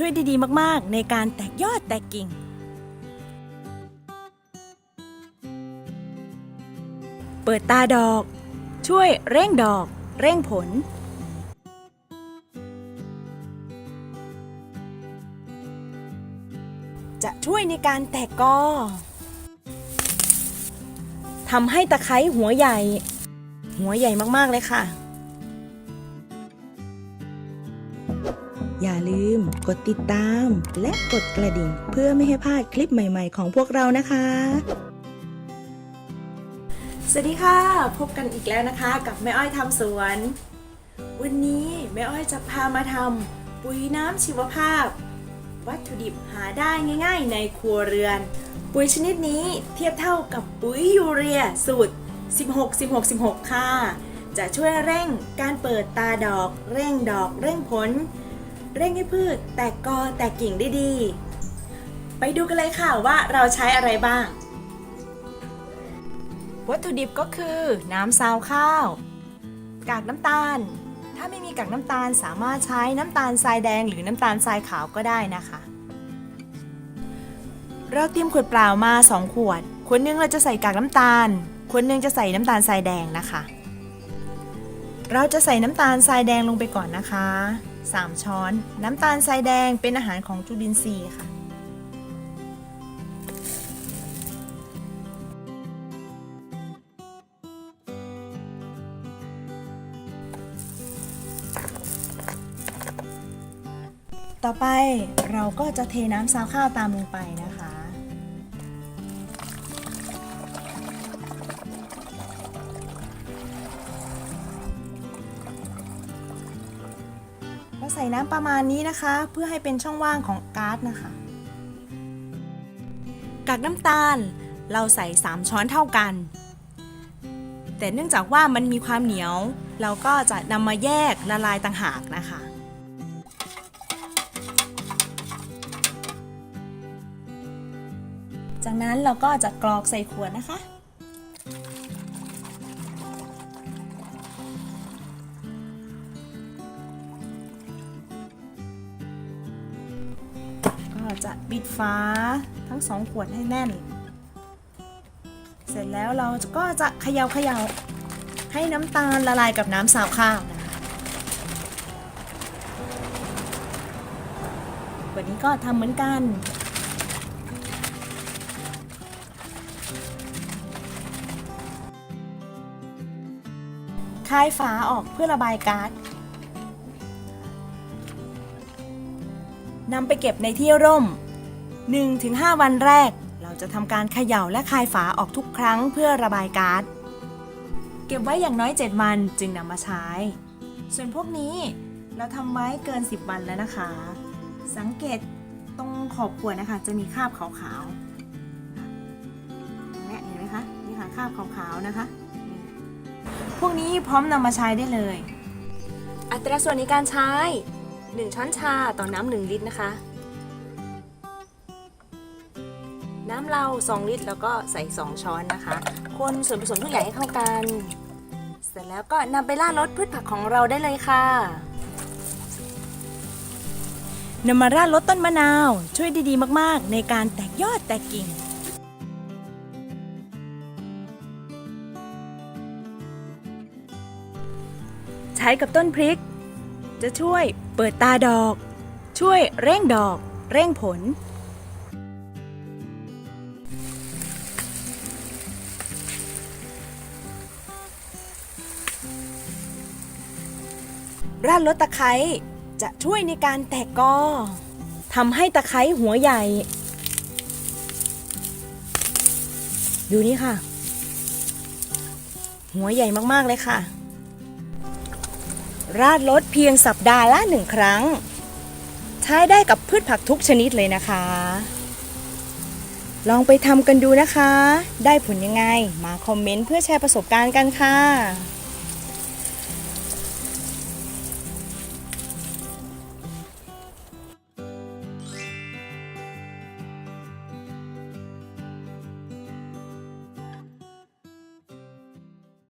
ช่วยด้ดีมากๆ ในการแตกยอดแตกกิ่ง เปิดตาดอก ช่วยเร่งดอก เร่งผล จะช่วยในการแตกกอทำให้ตะไคร้หัวใหญ่ หัวใหญ่มากๆเลยค่ะ อย่าลืมกดติดตาม และกดกระดิ่ง เพื่อไม่ให้พลาดคลิปใหม่ ๆ ของพวกเรานะคะ สวัสดีค่ะ พบกันอีกแล้วนะคะ กับแม่อ้อยทำสวน วันนี้แม่อ้อยจะพามาทำปุ๋ยน้ำชีวภาพ วัตถุดิบหาได้ง่าย ๆ ในครัวเรือน ปุ๋ยชนิดนี้เทียบเท่ากับปุ๋ยยูเรียสูตร 16 16 16 ค่ะจะช่วยเร่งการเปิดตาดอก เร่งดอกเร่งผล เร่งให้พืช แตกกอแตกกิ่งได้ดี ไปดูกันเลยค่ะว่าเราใช้อะไรบ้าง วัตถุดิบก็คือ น้ำซาวข้าว กากน้ำตาล ถ้าไม่มีกากน้ำตาลสามารถใช้น้ำตาลทรายแดงหรือน้ำตาลทรายขาวก็ได้นะคะ เราเตรียมขวดเปล่ามา 2 ขวด ขวดหนึงเราจะใส่กากน้ำตาล ขวดหนึงจะใส่น้ำตาลทรายแดงนะคะเราจะใส่น้ำตาลทรายแดงลงไปก่อนนะคะ 3 ช้อน น้ำตาลทรายแดงเป็นอาหารของจุลินทรีย์ค่ะ ต่อไปเราก็จะเทน้ำซาวข้าวตามลงไปนะคะ ใส่น้ำประมาณนี้นะคะ เพื่อให้เป็นช่องว่างของก๊าซนะคะ กากน้ำตาลเราใส่ 3 ช้อนเท่ากัน แต่เนื่องจากว่ามันมีความเหนียว เราก็จะนำมาแยกละลายต่างหากนะคะจากนั้นเราก็จะกรอกใส่ขวดนะคะ ก็จะปิดฝาทั้งสองขวดให้แน่น เสร็จแล้วเราก็จะเขย่าเขย่าให้น้ำตาลละลายกับน้ำสาวข้าวนะคะวันนี้ก็ทำเหมือนกันคายฝาออกเพื่อระบายก๊าซ นำไปเก็บในที่ร่ม 1-5 วันแรก เราจะทำการเขย่าและคายฝาออกทุกครั้งเพื่อระบายก๊าซเก็บไว้อย่างน้อย 7 วันจึงนำมาใช้ ส่วนพวกนี้เราทำไว้เกิน 10 วันแล้วนะคะ สังเกตตรงขอบขวดนะคะ จะมีคราบขาวๆเนี่ยเห็นไหมคะนี่ค่ะคราบขาวๆนะคะ พวกนี้พร้อมนำมาใช้ได้เลย อัตราส่วนในการใช้ 1 ช้อนชาต่อน้ำ1ลิตรนะคะ น้ำเรา 2 ลิตรแล้วก็ใส่ 2 ช้อนนะคะ คนส่วนผสมทุกอย่างให้เข้ากัน เสร็จแล้วก็นำไปราดรสพืชผักของเราได้เลยค่ะนำมาราดรสต้นมะนาว ช่วยด้ดีมากๆ ในการแตกยอดแตกกิ่งใช้กับต้นพริก จะช่วยเปิดตาดอก ช่วยเร่งดอก เร่งผล ราดรสตะไคร้จะช่วยในการแตกกอทำให้ตะไคร้หัวใหญ่ ดูนี่ค่ะ หัวใหญ่มาก ๆ เลยค่ะ ราดรดเพียงสัปดาห์ละหนึ่งครั้ง ใช้ได้กับพืชผักทุกชนิดเลยนะคะ ลองไปทำกันดูนะคะ ได้ผลยังไง มาคอมเมนต์เพื่อแชร์ประสบการณ์กันค่ะ